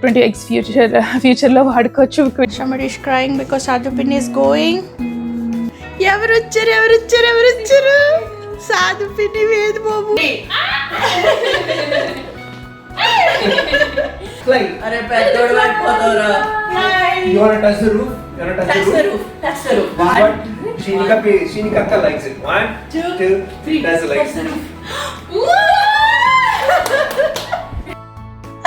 Twenty X future ఫ్యూచర్లో వాడుకోవచ్చు Somebody is crying because Sadhupin is going. ఎవరు వచ్చారు ఎవరు వచ్చారు ఎవరు వచ్చారు సాధుపిని వేదు బాబు అరే పెద్దోడు పడిపోతావురా You wanna touch the roof? You wanna touch the roof? The roof This is what Shinika, pay- Shinika Akka likes it. One, Two, two, three. That's the likes it.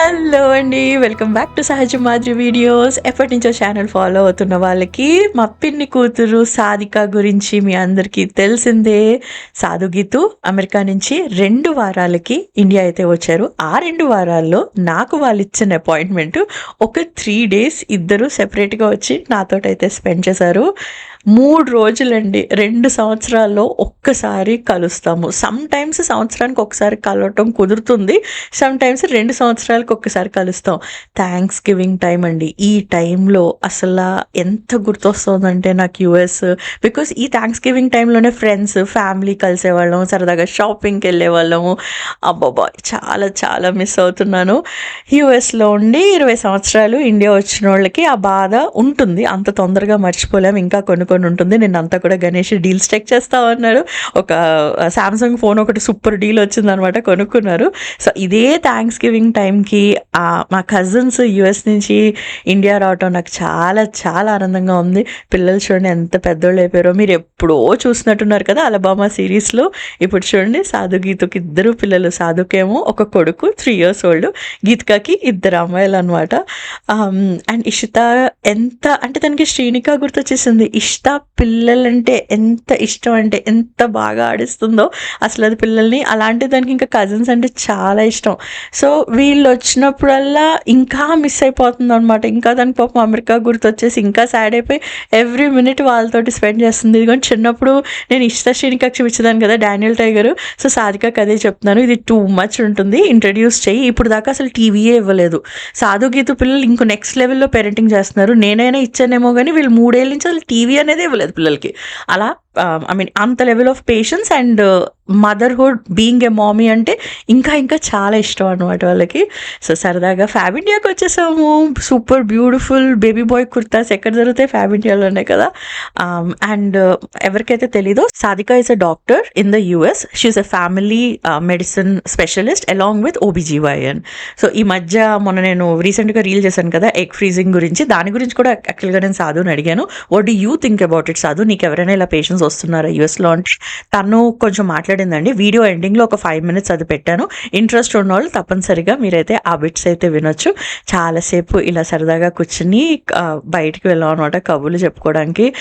Hello అండి welcome back to Sahaja Madiri videos. ఎప్పటి నుంచో channel follow అవుతున్న వాళ్ళకి మా పిన్ని కూతురు సాధిక గురించి మీ అందరికీ తెలిసిందే. సాధు గీతు అమెరికా నుంచి రెండు వారాలకి ఇండియా అయితే వచ్చారు. ఆ రెండు వారాల్లో నాకు వాళ్ళు ఇచ్చిన అపాయింట్మెంట్ ఒక త్రీ డేస్ ఇద్దరు సెపరేట్గా వచ్చి నాతోటైతే స్పెండ్ చేశారు. మూడు రోజులండి రెండు సంవత్సరాల్లో ఒక్కసారి కలుస్తాము. సమ్ టైమ్స్ సంవత్సరానికి ఒకసారి కలవటం కుదురుతుంది సమ్ టైమ్స్ రెండు సంవత్సరాలకు ఒక్కసారి కలుస్తాం. థ్యాంక్స్ గివింగ్ టైం అండి. ఈ టైంలో అసలు ఎంత గుర్తొస్తుందంటే నాకు యుఎస్ బికాస్ ఈ థ్యాంక్స్ గివింగ్ టైంలోనే ఫ్రెండ్స్ ఫ్యామిలీ కలిసేవాళ్ళం సరదాగా షాపింగ్కి వెళ్ళేవాళ్ళము అబ్బాబా చాలా చాలా మిస్ అవుతున్నాను. యుఎస్లో ఉండి ఇరవై సంవత్సరాలు ఇండియా వచ్చిన వాళ్ళకి ఆ బాధ ఉంటుంది. అంత తొందరగా మర్చిపోలేము ఇంకా కొన్ని కొన్ని ఉంటుంది. నేను అంతా కూడా గణేష్ డీల్స్ చెక్ చేస్తా ఉన్నాడు ఒక సామ్సంగ్ ఫోన్ ఒకటి సూపర్ డీల్ వచ్చిందనమాట కొనుక్కున్నారు. సో ఇదే థ్యాంక్స్ గివింగ్ టైంకి మా కజిన్స్ యుఎస్ నుంచి ఇండియా రావటం నాకు చాలా చాలా ఆనందంగా ఉంది. పిల్లలు చూడండి ఎంత పెద్దోళ్ళు అయిపోయారో. మీరు ఎప్పుడో చూసినట్టున్నారు కదా అలబామా సిరీస్లో ఇప్పుడు చూడండి సాధు గీతకి ఇద్దరు పిల్లలు. సాధుకేమో ఒక కొడుకు త్రీ ఇయర్స్ ఓల్డ్ గీతికాకి ఇద్దరు అమ్మాయిలు అనమాట అండ్ ఇషిత ఎంత అంటే తనకి శ్రీనిక గుర్తొచ్చేసింది. ఇష్ ఇష్ట పిల్లలంటే ఎంత ఇష్టం అంటే ఎంత బాగా ఆడిస్తుందో అసలు అది పిల్లల్ని అలాంటి దానికి ఇంకా కజిన్స్ అంటే చాలా ఇష్టం. సో వీళ్ళు వచ్చినప్పుడల్లా ఇంకా మిస్ అయిపోతుంది అనమాట ఇంకా దాని పాపం అమెరికా గుర్తొచ్చేసి ఇంకా సాడ్ అయిపోయి ఎవ్రీ మినిట్ వాళ్ళతోటి స్పెండ్ చేస్తుంది. ఇదిగోండి చిన్నప్పుడు నేను ఇష్ట శ్రీనికకి చూపించదాను కదా డానియల్ టైగర్. సో సాధికకి అదే చెప్తున్నాను. ఇది టూ మచ్ ఉంటుంది. ఇంట్రడ్యూస్ చేయి ఇప్పుడు దాకా అసలు టీవీయే ఇవ్వలేదు. సాధు గీత పిల్లలు ఇంకో నెక్స్ట్ లెవెల్లో పేరెంటింగ్ చేస్తున్నారు. నేనైనా ఇచ్చానేమో కానీ వీళ్ళు మూడేళ్ళ నుంచి అసలు టీవీ అనేది ఇవ్వలేదు పిల్లలకి. అలా Um, ఐ మీన్ అంత level of patience and motherhood being a mommy అంటే ఇంకా ఇంకా చాలా ఇష్టం అనమాట వాళ్ళకి. సో సరదాగా ఫ్యాబ్ ఇండియాకి వచ్చేసాము. Super beautiful baby boy kurtas ఎక్కడ దొరుకుతాయి ఫ్యాబ్ ఇండియాలోనే కదా. Um, అండ్ uh, ఎవరికైతే తెలీదో Sadhika is a doctor in the US she's a family medicine specialist along with OBGYN so ఈ మధ్య మొన్న నేను రీసెంట్గా రీల్ చేశాను కదా ఎగ్ ఫ్రీజింగ్ గురించి. దాని గురించి కూడా యాక్చువల్గా నేను సాధుని అడిగాను. What do you think about it Sadhu? నీకు ఎవరైనా ఇలా పేషెంట్స్ వస్తున్నారా యూఎస్లో అంటే తను కొంచెం మాట్లాడిందండి వీడియో ఎండింగ్లో ఒక ఫైవ్ మినిట్స్ అది పెట్టాను. ఇంట్రెస్ట్ ఉన్న వాళ్ళు తప్పనిసరిగా మీరైతే ఆ బిట్స్ అయితే వినొచ్చు. చాలాసేపు ఇలా సరదాగా కూర్చుని బయటికి వెళ్ళాం అనమాట కబుర్లు చెప్పుకోవడానికి.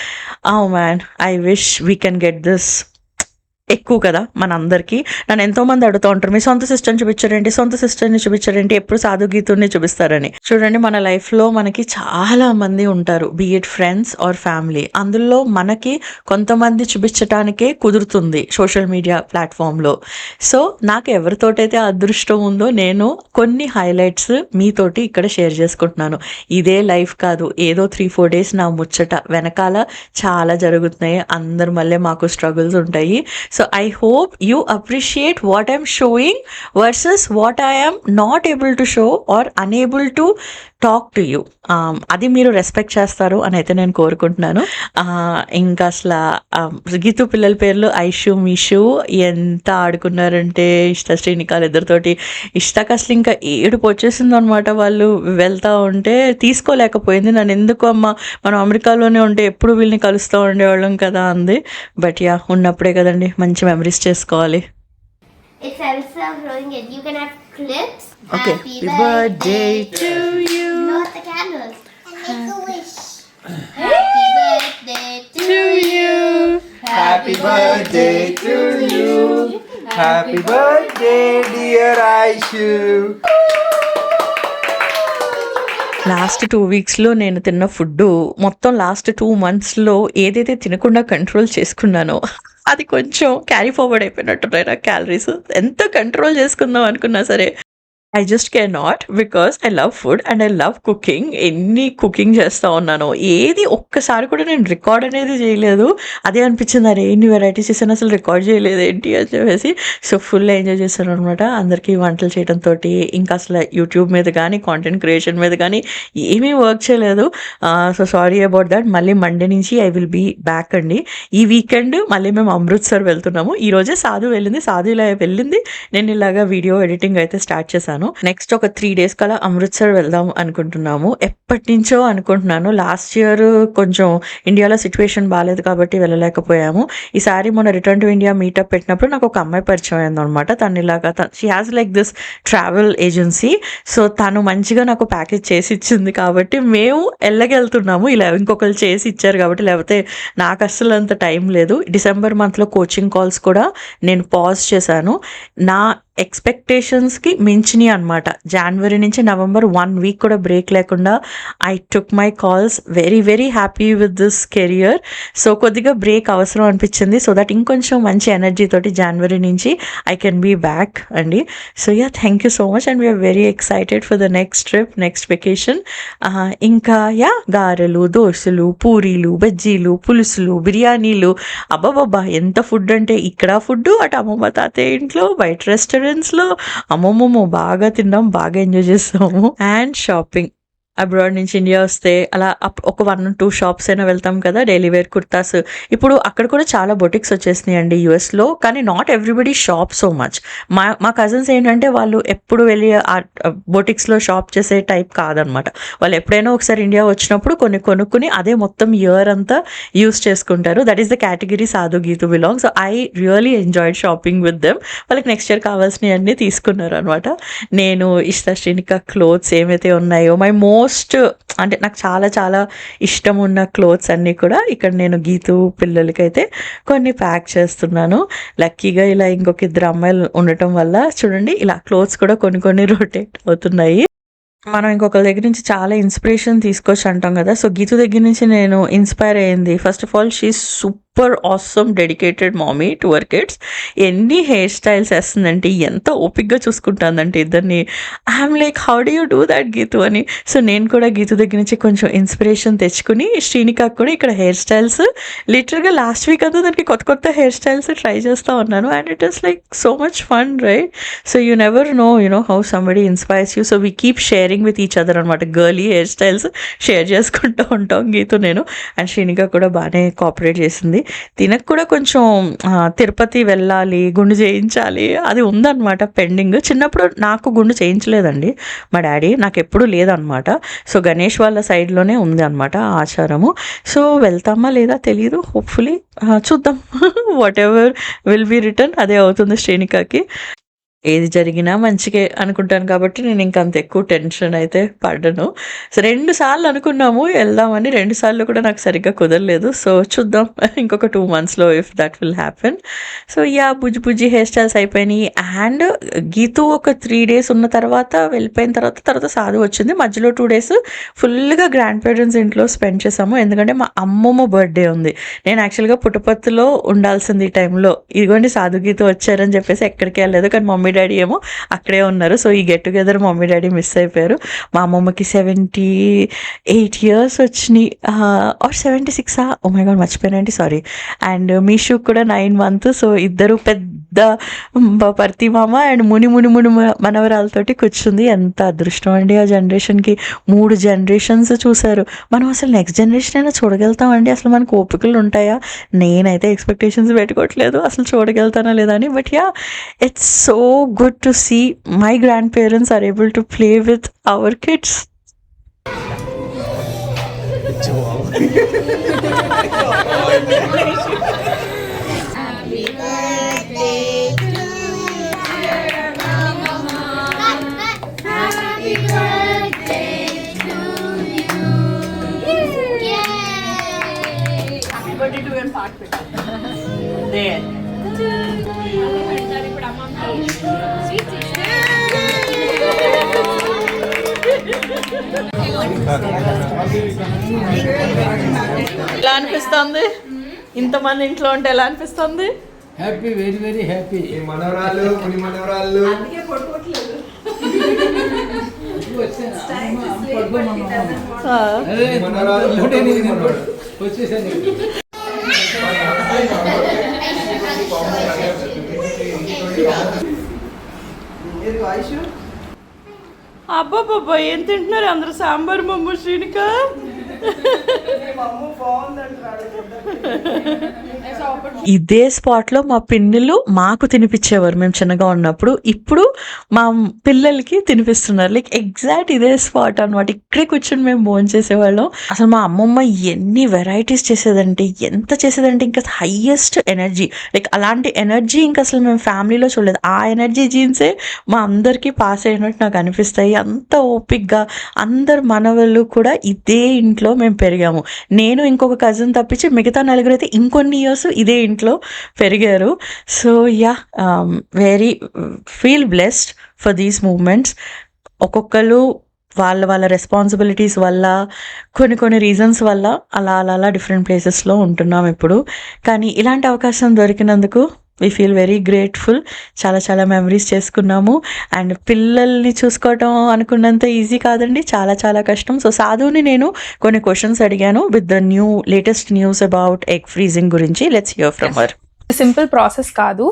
Man I wish we can get this ఎక్కువ కదా మనందరికీ. నన్ను ఎంతో మంది అడుగుతూ ఉంటారు మీ సొంత సిస్టర్ని చూపించారేంటి? సొంత సిస్టర్ని చూపించారేంటి? ఎప్పుడు సాధు గీతుని చూపిస్తారని. చూడండి మన లైఫ్లో మనకి చాలా మంది ఉంటారు బీఎడ్ ఫ్రెండ్స్ ఆర్ ఫ్యామిలీ అందులో మనకి కొంతమంది చూపించటానికే కుదురుతుంది సోషల్ మీడియా ప్లాట్ఫామ్లో సో నాకు ఎవరితోటైతే అదృష్టం ఉందో నేను కొన్ని హైలైట్స్ మీతోటి ఇక్కడ షేర్ చేసుకుంటున్నాను. ఇదే లైఫ్ కాదు ఏదో త్రీ ఫోర్ డేస్ నా ముచ్చట. వెనకాల చాలా జరుగుతున్నాయి అందరు మళ్ళీ మాకు స్ట్రగుల్స్ ఉంటాయి. So So I hope you appreciate what I'm showing versus what I am not able to show or unable to talk to you అది మీరు రెస్పెక్ట్ చేస్తారు అని అయితే నేను కోరుకుంటున్నాను. ఇంకా అసలు గీతు పిల్లల పేర్లు ఐషు మీషు ఎంత ఆడుకున్నారంటే ఇష్ట శ్రీనికాలు ఇద్దరితోటి ఇష్టకు అసలు ఇంకా ఏడుపు వచ్చేసింది అనమాట వాళ్ళు వెళ్తా ఉంటే తీసుకోలేకపోయింది. నన్ను ఎందుకు అమ్మ మనం అమెరికాలోనే ఉంటే ఎప్పుడు వీళ్ళని కలుస్తూ ఉండేవాళ్ళం కదా అంది. బట్ యా ఉన్నప్పుడే కదండి మంచి మెమరీస్ చేసుకోవాలి. It's also growing it. You can have clips. Okay. Happy Happy birthday to you. Blow out the candles. And make a wish. Happy birthday to you. Happy birthday to you. Happy birthday, dear Aishu. Last two వీక్స్లో నేను తిన్న food మొత్తం last two మంత్స్లో ఏదైతే తినకుండా control చేసుకున్నానో అది కొంచెం carry forward అయిపోయినట్టున్నాయి నా calories. ఎంత కంట్రోల్ చేసుకుందాం అనుకున్నా సరే I just can not because I love food and I love cooking ఎన్ని కుకింగ్ చేస్తూ ఉన్నాను? ఏది ఒక్కసారి కూడా నేను రికార్డ్ అనేది చేయలేదు. అదే అనిపించింది అరే ఎన్ని వెరైటీస్ చేశాను అసలు రికార్డ్ చేయలేదు ఏంటి? అని చెప్పేసి సో ఫుల్ ఎంజాయ్ చేశాను అనమాట అందరికీ వంటలు చేయడంతో ఇంకా అసలు యూట్యూబ్ మీద కానీ కాంటెంట్ క్రియేషన్ మీద కానీ ఏమీ వర్క్ చేయలేదు. సో సారీ అబౌట్ దట్ మళ్ళీ మండే నుంచి ఐ విల్ బీ బ్యాక్ అండి. ఈ వీకెండ్ మళ్ళీ మేము అమృత్సర్ వెళ్తున్నాము. ఈరోజే సాధు వెళ్ళింది. సాధు ఇలా వెళ్ళింది. నేను ఇలాగా వీడియో ఎడిటింగ్ అయితే స్టార్ట్ చేశాను. నెక్స్ట్ ఒక త్రీ డేస్ కల్లా అమృత్సర్ వెళ్దాం అనుకుంటున్నాము. ఎప్పటి నుంచో అనుకుంటున్నాను. లాస్ట్ ఇయర్ కొంచెం ఇండియాలో సిచ్యువేషన్ బాగాలేదు కాబట్టి వెళ్ళలేకపోయాము. ఈసారి మొన్న రిటర్న్ టు ఇండియా మీటప్ పెట్టినప్పుడు నాకు ఒక అమ్మాయి పరిచయం అయింది అనమాట తను ఇలాగా she has like this travel agency so తను మంచిగా నాకు ప్యాకేజ్ చేసి ఇచ్చింది కాబట్టి మేము వెళ్ళగెళ్తున్నాము. ఇలా ఇంకొకరు చేసి ఇచ్చారు కాబట్టి లేకపోతే నాకు అస్సలు అంత టైం లేదు. డిసెంబర్ మంత్లో కోచింగ్ కాల్స్ కూడా నేను పాజ్ చేశాను. నా ఎక్స్పెక్టేషన్స్కి మించినవి అనమాట జనవరి నుంచి నవంబర్ వన్ వీక్ కూడా బ్రేక్ లేకుండా I took my calls very very happy with this career so కొద్దిగా బ్రేక్ అవసరం అనిపించింది. సో దట్ ఇంకొంచెం మంచి ఎనర్జీ తోటి జనవరి నుంచి ఐ కెన్ బీ బ్యాక్ అండి. So yeah thank you so much and we're very excited for the next trip next vacation ఇంకా యా గారెలు దోశలు పూరీలు బజ్జీలు పులుసులు బిర్యానీలు. అబ్బాబాబా ఎంత ఫుడ్ అంటే ఇక్కడ ఫుడ్ అటు అమ్మమ్మ తాతయ్య ఇంట్లో బయట రెస్టారెంట్ రెస్టారెంట్స్లో అమ్మమ్మమ్మ బాగా తిన్నాం బాగా ఎంజాయ్ చేస్తాము. అండ్ షాపింగ్ అబ్రాడ్ నుంచి ఇండియా వస్తే అలా అప్- ఒక వన్ టూ షాప్స్ అయినా వెళ్తాం కదా డైలీ వేర్ కుర్తాస్. ఇప్పుడు అక్కడ కూడా చాలా బొటిక్స్ వచ్చేసినాయి అండి యూఎస్లో కానీ not everybody shop so much మా మా కజిన్స్ ఏంటంటే వాళ్ళు ఎప్పుడు వెళ్ళి ఆ బొటిక్స్లో షాప్ చేసే టైప్ కాదనమాట. వాళ్ళు ఎప్పుడైనా ఒకసారి ఇండియా వచ్చినప్పుడు కొన్ని కొనుక్కుని అదే మొత్తం ఇయర్ అంతా యూస్ చేసుకుంటారు. That is the category Sadhu Geetu belong so I really enjoyed shopping with them వాళ్ళకి నెక్స్ట్ ఇయర్ కావాల్సినవి అన్నీ తీసుకున్నారు అనమాట నేను ఇష్ట శ్రీనిక క్లోత్స్ ఏమైతే ఉన్నాయో మై మోస్ట్ అంటే నాకు చాలా చాలా ఇష్టం ఉన్న క్లోత్స్ అన్నీ కూడా ఇక్కడ నేను గీతు పిల్లలకైతే కొన్ని ప్యాక్ చేస్తున్నాను. లక్కీగా ఇలా ఇంకొక ఇద్దరు అమ్మాయిలు ఉండటం వల్ల చూడండి ఇలా క్లోత్స్ కూడా కొన్ని కొన్ని రొటేట్ అవుతున్నాయి. మనం ఇంకొకరి దగ్గర నుంచి చాలా ఇన్స్పిరేషన్ తీసుకోవచ్చు అంటాం కదా. సో గీతు దగ్గర నుంచి నేను ఇన్స్పైర్ అయ్యింది. First of all she super super awesome dedicated mommy to our kids. ఎన్ని హెయిర్ స్టైల్స్ వేస్తుందంటే ఎంత ఓపిక్గా చూసుకుంటుందంటే ఇద్దరిని. I'm like how do you do that Geetu అని. సో నేను కూడా గీతు దగ్గర నుంచి కొంచెం ఇన్స్పిరేషన్ తెచ్చుకుని శ్రీనికాకు కూడా ఇక్కడ హెయిర్ స్టైల్స్. లిటరల్గా లాస్ట్ వీక్ అంతా దానికి కొత్త కొత్త హెయిర్ స్టైల్స్ ట్రై చేస్తూ ఉన్నాను. And it is like so much fun right so you never know you know how somebody inspires you so we keep sharing with each other అనమాట girly hair styles share చేసుకుంటూ ఉంటాం గీతు నేను. And Srinika కూడా బాగానే cooperate చేసింది. తినకు కూడా కొంచెం తిరుపతి వెళ్ళాలి గుండు చేయించాలి అది ఉందన్నమాట పెండింగ్. చిన్నప్పుడు నాకు గుండు చేయించలేదండి. మా డాడీ నాకు ఎప్పుడు లేదనమాట సో గణేష్ వాళ్ళ సైడ్లోనే ఉంది అనమాట ఆచారము. సో వెళ్తామా లేదా తెలియదు హోప్ఫుల్లీ చూద్దాం. Whatever will be return అదే అవుతుంది శ్రేణికకి ఏది జరిగినా మంచిగా అనుకుంటాను కాబట్టి నేను ఇంకా అంత ఎక్కువ టెన్షన్ అయితే పడ్డను సో రెండు సార్లు అనుకున్నాము వెళ్దామని రెండు సార్లు కూడా నాకు సరిగ్గా కుదరలేదు. సో చూద్దాం ఇంకొక టూ మంత్స్లో if that will happen so yeah బుజ్జి బుజ్జి హెయిర్ స్టైల్స్ అయిపోయినాయి. అండ్ గీతు ఒక త్రీ డేస్ ఉన్న తర్వాత వెళ్ళిపోయిన తర్వాత తర్వాత సాధు వచ్చింది. మధ్యలో టూ డేస్ ఫుల్గా గ్రాండ్ పేరెంట్స్ ఇంట్లో స్పెండ్ చేసాము ఎందుకంటే మా అమ్మమ్మ బర్త్డే ఉంది. నేను యాక్చువల్గా పుట్టపత్తులో ఉండాల్సింది ఈ టైంలో ఇదిగోండి సాధు గీత వచ్చారని చెప్పేసి ఎక్కడికి వెళ్ళలేదు. కానీ మమ్మీ డాడీ ఏమో అక్కడే ఉన్నారు. సో ఈ get together mummy daddy miss అయిపోయారు. మా అమ్మమ్మకి సెవెంటీ ఎయిట్ ఇయర్స్ వచ్చినాయి ఆర్ సెవెంటీ సిక్సా ఓ మై గాడ్ మర్చిపోయానండి సారీ అండ్ మీషు కూడా నైన్ మంత్ సో ఇద్దరు పెద్ద బ- పర్తి మామ అండ్ ముని ముని ముని మనవరాలతోటి కూర్చుంది. ఎంత అదృష్టం అండి ఆ జనరేషన్కి. మూడు జనరేషన్స్ చూశారు. మనం అసలు నెక్స్ట్ జనరేషన్ అయినా చూడగలుగుతామండి? అసలు మనకు ఓపికలు ఉంటాయా? నేనైతే ఎక్స్పెక్టేషన్స్ పెట్టుకోవట్లేదు. అసలు చూడగలుగుతానా లేదా అని. But yeah it's so good to see my grand parents are able to play with our kids ఎలా అనిపిస్తుంది? ఇంతమంది ఇంట్లో ఉంటే ఎలా అనిపిస్తుంది? హ్యాపీ వెరీ వెరీ హ్యాపీ ఈ మనవరాలు ముని మనవరాలు ఆ, మనవరాలు ముని మనవరాలు వచ్చేసాను అబ్బాబ్బా ఏం తింటున్నారు? అందరు సాంబార్ మమ్మ శ్రీనికా? ఇదే స్పాట్లో మా పిన్నులు మాకు తినిపించేవారు. మేము చిన్నగా ఉన్నప్పుడు ఇప్పుడు మా పిల్లలకి తినిపిస్తున్నారు. లైక్ ఎగ్జాక్ట్ ఇదే స్పాట్ అన్నమాట. ఇక్కడే కూర్చొని మేము భోజనం చేసేవాళ్ళం. అసలు మా అమ్మమ్మ ఎన్ని వెరైటీస్ చేసేదంటే ఎంత చేసేదంటే ఇంకా హయ్యెస్ట్ ఎనర్జీ లైక్ అలాంటి ఎనర్జీ ఇంకా అసలు మేము ఫ్యామిలీలో చూడలేదు. ఆ ఎనర్జీ జీన్సే మా అందరికీ పాస్ అయినట్టు నాకు అనిపిస్తాయి. అంత ఓపిక్గా అందరు మనవలు కూడా ఇదే ఇంట్లో మేము పెరిగాము. నేను ఇంకొక కజిన్ తప్పించి మిగతా నలుగురు అయితే ఇంకొన్ని ఇయర్స్ ఇదే ఇంట్లో పెరిగారు. So yeah very feel blessed for these moments ఒక్కొక్కరు వాళ్ళ వాళ్ళ రెస్పాన్సిబిలిటీస్ వల్ల కొన్ని కొన్ని రీజన్స్ వల్ల అలా అలా అలా డిఫరెంట్ ప్లేసెస్లో ఉంటున్నాం ఇప్పుడు. కానీ ఇలాంటి అవకాశం దొరికినందుకు వి ఫీల్ వెరీ గ్రేట్ఫుల్ చాలా చాలా మెమరీస్ చేసుకున్నాము. అండ్ పిల్లల్ని చూసుకోవటం అనుకున్నంత ఈజీ కాదండి. చాలా చాలా కష్టం. సో సాధుని నేను కొన్ని క్వశ్చన్స్ అడిగాను with the new latest news about egg freezing గురించి. Let's hear from her simple process కాదు.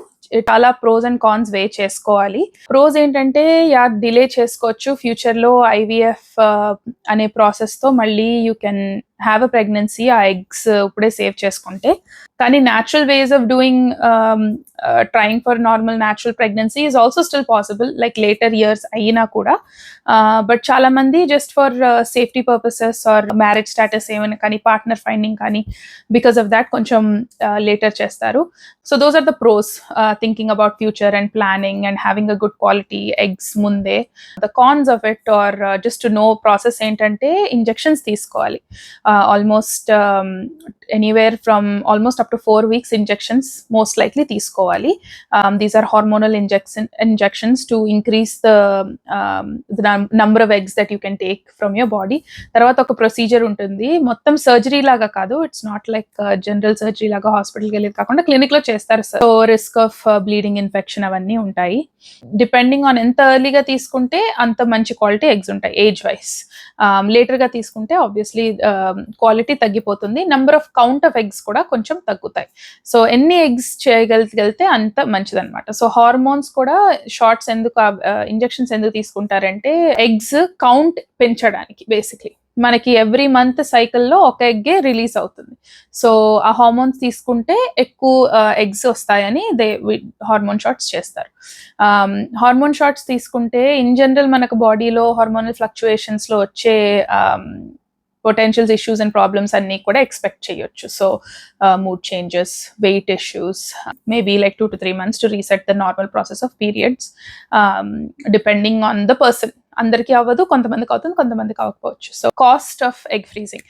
చాలా ప్రోస్ అండ్ కాన్స్ వే చేసుకోవాలి. ప్రోస్ ఏంటంటే యా డిలే చేసుకోవచ్చు. ఫ్యూచర్లో ఐవీఎఫ్ uh, అనే ప్రాసెస్తో మళ్ళీ you can have a pregnancy ఆ ఎగ్స్ ఇప్పుడే సేవ్ చేసుకుంటే. కానీ natural ways of doing trying for normal natural pregnancy is also still possible like later years అయినా కూడా. బట్ చాలా మంది just for safety purposes or marriage status ఏమైనా కానీ పార్ట్నర్ ఫైండింగ్ కానీ బికాస్ ఆఫ్ దాట్ కొంచెం లేటర్ చేస్తారు. So those are the pros thinking about future and planning and having a good quality eggs ముందే. The cons of it are just no process ఏంటంటే injections తీసుకోవాలి. Almost anywhere from almost up to four weeks injections most likely తీసుకోవాలి. These are hormonal injection injections to increase the number of eggs that you can take from your body తర్వాత ఒక procedure ఉంటుంది. మొత్తం surgery లాగా కాదు. It's not like general surgery లాగా హాస్పిటల్కి వెళ్ళేది కాకుండా క్లినిక్లో చేస్తారు so risk of bleeding infection అవన్నీ ఉంటాయి. డిపెండింగ్ ఆన్ ఎంత ఎర్లీగా తీసుకుంటే అంత మంచి క్వాలిటీ ఎగ్స్ ఉంటాయి ఏజ్ వైస్ లేటర్గా తీసుకుంటే ఆబ్వియస్లీ క్వాలిటీ తగ్గిపోతుంది. Number of count of eggs కూడా కొంచెం తగ్గుతాయి. సో ఎన్ని ఎగ్స్ చేయగలిగితే అంత మంచిదన్నమాట. సో హార్మోన్స్ కూడా షార్ట్స్ ఎందుకు ఇంజెక్షన్స్ ఎందుకు తీసుకుంటారంటే ఎగ్స్ కౌంట్ పెంచడానికి బేసిక్లీ మనకి ఎవ్రీ మంత్ సైకిల్లో ఒక ఎగ్గే రిలీజ్ అవుతుంది. సో ఆ హార్మోన్స్ తీసుకుంటే ఎక్కువ ఎగ్స్ వస్తాయని దే హార్మోన్ షాట్స్ చేస్తారు. Um, హార్మోన్ షాట్స్ తీసుకుంటే ఇన్ జనరల్ మనకు బాడీలో హార్మోనల్ ఫ్లక్చుయేషన్స్లో వచ్చే um, potentials issues and problems అన్ని కూడా ఎక్స్పెక్ట్ చేయొచ్చు. So mood changes weight issues maybe like two to three months to reset the normal process of periods depending on the person అందరికీ అవ్వదు కొంతమందికి అవుతుంది కొంతమందికి అవ్వకపోవచ్చు. So cost of egg freezing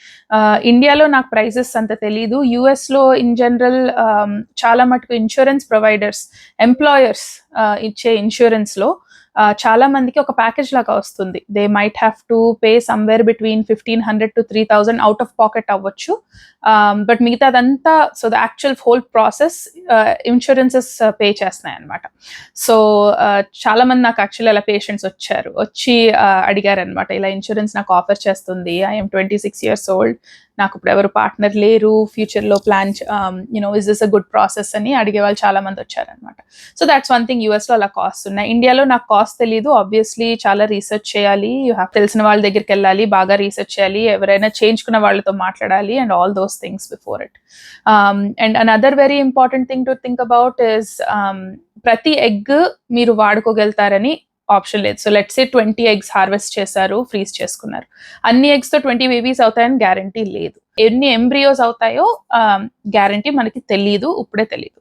ఇండియాలో నాకు ప్రైజెస్ అంత తెలీదు. యుఎస్లో ఇన్ జనరల్ um, చాలా మటుకు ఇన్సూరెన్స్ ప్రొవైడర్స్ ఎంప్లాయర్స్ ఇచ్చే ఇన్సూరెన్స్లో చాలా మందికి ఒక ప్యాకేజ్ లాగా వస్తుంది. They might have to pay somewhere between fifteen hundred to three thousand out of pocket అవ్వచ్చు. Um, బట్ మిగతాదంతా so the actual whole process insurances pay చేస్తున్నాయి అనమాట సో చాలా మంది నాకు యాక్చువల్ అలా పేషెంట్స్ వచ్చారు. వచ్చి అడిగారు అనమాట ఇలా ఇన్సూరెన్స్ నాకు ఆఫర్ చేస్తుంది. I'm twenty six years old నాకు ఇప్పుడు ఎవరు పార్ట్నర్ లేరు ఫ్యూచర్లో plan you know is this a good process అని అడిగే వాళ్ళు చాలా మంది వచ్చారనమాట సో దాట్స్ వన్ థింగ్ యూఎస్లో అలా కాస్ట్ ఉన్నాయి. ఇండియాలో నాకు కాస్ట్ తెలియదు ఆబ్వియస్లీ చాలా రీసెర్చ్ చేయాలి. యూ హ్యావ్ తెలిసిన వాళ్ళ దగ్గరికి వెళ్ళాలి. బాగా రీసెర్చ్ చేయాలి. ఎవరైనా చేయించుకున్న వాళ్ళతో మాట్లాడాలి and all those things before it and another very important thing to think about is ప్రతి ఎగ్ మీరు వాడుకోగలుగుతారని ఆప్షన్ లేదు. So let's a twenty eggs harvest చేశారు ఫ్రీజ్ చేసుకున్నారు. అన్ని ఎగ్స్తో ట్వంటీ బేబీస్ అవుతాయని గ్యారంటీ లేదు. ఎన్ని ఎంబ్రియోస్ అవుతాయో గ్యారంటీ మనకి తెలియదు ఇప్పుడే తెలియదు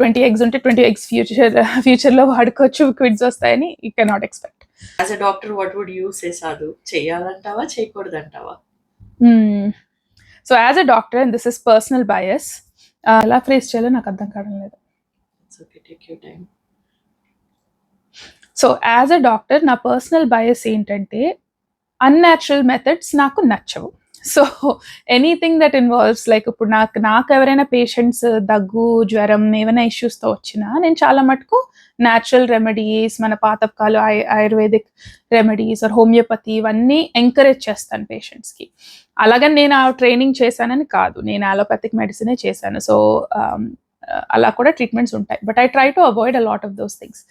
ట్వంటీ ఎగ్స్ ఉంటే ట్వంటీ ఎగ్స్ ఫ్యూచర్ ఫ్యూచర్లో వాడుకోవచ్చు క్విడ్స్ వస్తాయని you cannot expect as a doctor what would you say Sadhu చేయాలంటావా చేయకూడదంటావా? So as a doctor and this is personal bias ఎలా ఫ్రేస్ చేయాలో నాకు అర్థం కావడం లేదు. Okay take you time so as a doctor నా పర్సనల్ బయస్ ఏంటంటే unnatural methods నాకు నచ్చవు. So anything that involves like ఇప్పుడు నాకు నాకు ఎవరైనా పేషెంట్స్ దగ్గు జ్వరం ఏమైనా ఇష్యూస్తో వచ్చినా నేను చాలా మటుకు న్యాచురల్ రెమెడీస్ మన పాతకాలు ఆయుర్వేదిక్ రెమెడీస్ ఆర్ హోమియోపతి ఇవన్నీ ఎంకరేజ్ చేస్తాను పేషెంట్స్కి అలాగని నేను ఆ ట్రైనింగ్ చేశానని కాదు. నేను అలోపతిక్ మెడిసినే చేశాను. సో um, అలా కూడా ట్రీట్మెంట్స్ ఉంటాయి. But I try to avoid a lot of those things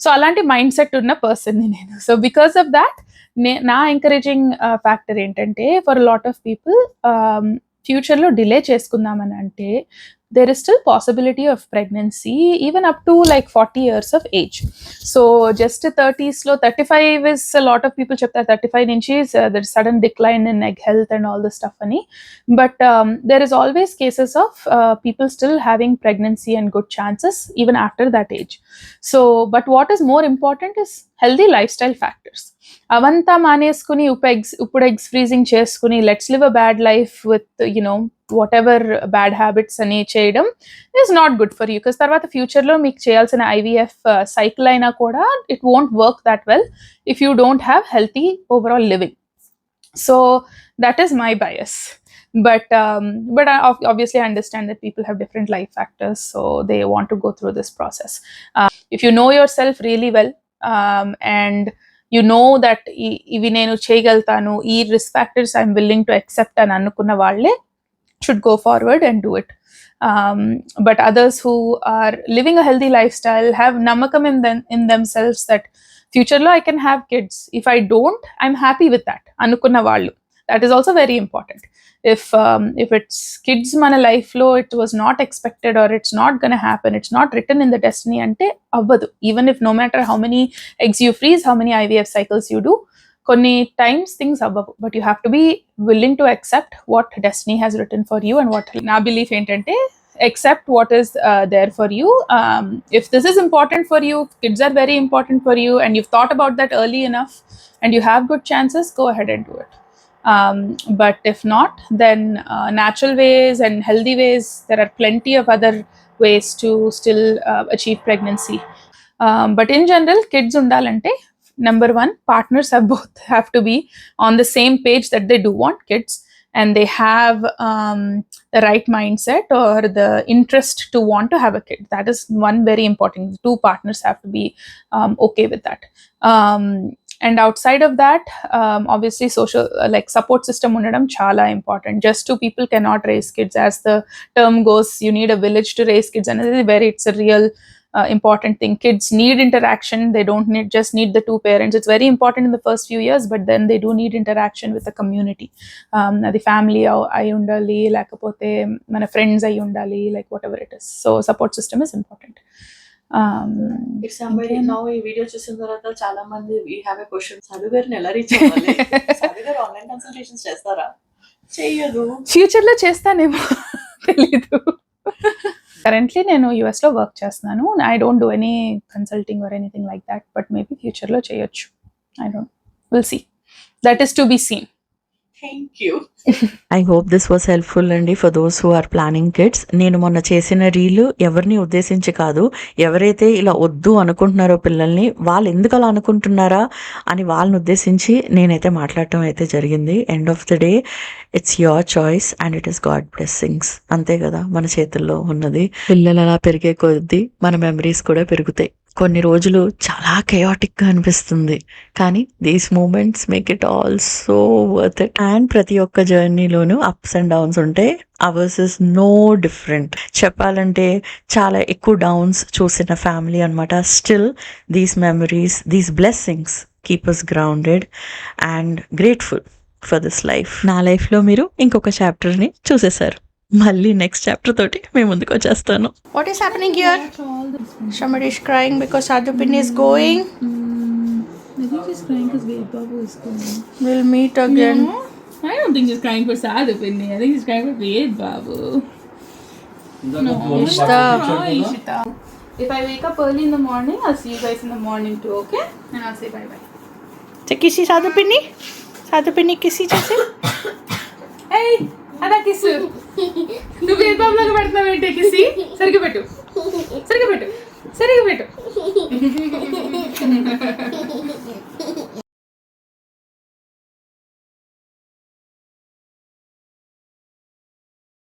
so అలాంటి మైండ్ సెట్ ఉన్న పర్సన్ని నేను. సో బికాస్ ఆఫ్ దాట్ నే నా ఎంకరేజింగ్ ఫ్యాక్టర్ uh, ఏంటంటే ఫర్ లాట్ ఆఫ్ పీపుల్ ఫ్యూచర్లో డిలే చేసుకుందామని అంటే there is still possibility of pregnancy even up to like 40 years of age so just 30s slow 35 is a lot of people chapter 35 inches uh, there's sudden decline in egg health and all this stuff honey. but um, there is always cases of uh, people still having pregnancy and good chances even after that age so but what is more important is healthy life style factors అవంతా మానేసుకుని ఇప్పుడు eggs ఇప్పుడు eggs freezing చేసుకుని let's live a bad life with you know whatever bad habits అని చేయడం is not good for you because తర్వాత ఫ్యూచర్లో మీకు చేయాల్సిన ఐవీఎఫ్ సైకిల్ అయినా కూడా it won't work that well if you don't have healthy overall living so that is my bias. But um, but I ob- obviously I understand that people have different life factors so they want to go through this process. Uh, if you know yourself really well and you know that ఇవి నేను చేయగలుగుతాను ఈ risk factors I'm willing to accept అని అనుకున్న వాళ్ళే should go forward and do it but others who are living a healthy life style have నమ్మకం in them in themselves that ఫ్యూచర్లో I can have kids if I don't I'm happy with that అనుకున్న వాళ్ళు. that is also very important if um, if it's kids మన life లో it was not expected or it's not gonna happen it's not written in the destiny అంటే అవ్వదు even if no matter how many eggs you freeze how many ivf cycles you do కొన్ని times things అవ్వవు but you have to be willing to accept what destiny has return for you and what నా belief ఏంటంటే accept what is uh, there for you um, if this is important for you kids are very important for you and you've thought about that early enough and you have good chances go ahead and do it um, but if not then uh, natural ways and healthy ways there are plenty of other ways to still uh, achieve pregnancy. Um, but in general kids undalante number one partners have both have to be on the same page that they do want kids and they have um, the right mindset or the interest to want to have a kid. That is one very important. Two partners have to be um, okay with that um, and outside of that um, obviously social uh, like support system undadam chala important just two people cannot raise kids as the term goes you need a village to raise kids and this is very it's a real uh, important thing kids need interaction they don't need just need the two parents it's very important in the first few years but then they do need interaction with the community um, అది family అయి ఉండాలి లేకపోతే మన friends అయి ఉండాలి like whatever it is so support system is Important Um, it's somebody now ఈ video చూసిన తర్వాత చాలా మంది వీ హ్యావ్ ఎ క్వశ్చన్ సాధు గారిని ఎలా రీచ్ అవ్వాలి? సాధు గారు ఆన్లైన్ కన్సల్టేషన్స్ చేస్తారా? చెయ్యదు. ఫ్యూచర్లో చేస్తానేమో తెలీదు. కరెంట్లీ నేను యుఎస్లో వర్క్ చేస్తున్నాను. I don't do any consulting or anything like that but maybe ఫ్యూచర్లో చేయొచ్చు. I don't will see that is to be seen thank you I hope this was helpful అండి for those who are planning kids నేను మొన్న చేసిన reel ఎవరిని ఉద్దేశించి కాదు ఎవరైతే ఇలా వద్దు అనుకుంటున్నారో పిల్లల్ని వాళ్ళు ఎందుకు అలా అనుకుంటున్నారా అని వాళ్ళని ఉద్దేశించి నేనైతే మాట్లాడటం అయితే జరిగింది. End of the day it's your choice and it is god blessings అంతే కదా మన చేతుల్లో ఉన్నది. పిల్లలు అలా పెరిగే కొద్దీ మన మెమరీస్ కూడా పెరుగుతాయి. కొన్ని రోజులు చాలా chaotic అనిపిస్తుంది. కానీ these moments make it all so worth it and ప్రతి ఒక్క జర్నీలోనూ అప్స్ అండ్ డౌన్స్ ఉంటాయి అవర్స్ ఇస్ నో డిఫరెంట్ చెప్పాలంటే చాలా ఎక్కువ డౌన్స్ చూసిన ఫ్యామిలీ అనమాట still these memories these blessings keepers grounded and grateful for this life నా లైఫ్లో మీరు ఇంకొక చాప్టర్ని చూసేశారు. మళ్ళీ నెక్స్ట్ చాప్టర్ తోటి మేము ముందుకు వచ్చేస్తాను What is happening here? Somebody is crying because Sadhupin is going. I think she's crying because Babu is going. We'll meet again. I don't think she's crying for Sadhu Pinni. I think she's crying for Ved Babu. Ishta. Oh, Ishita. If I wake up early in the morning, I'll see you guys in the morning too, okay? And I'll say bye bye. So kissy Sadhupini? Sadhupini kissy jैसे? Hey, అదా కిస్ నువ్వు ఏ బాబు పెడుతున్నావు ఏంటి కిసి సరిగ్గా పెట్టు. సరిగ్గా పెట్టు. సరిగ్గా పెట్టు.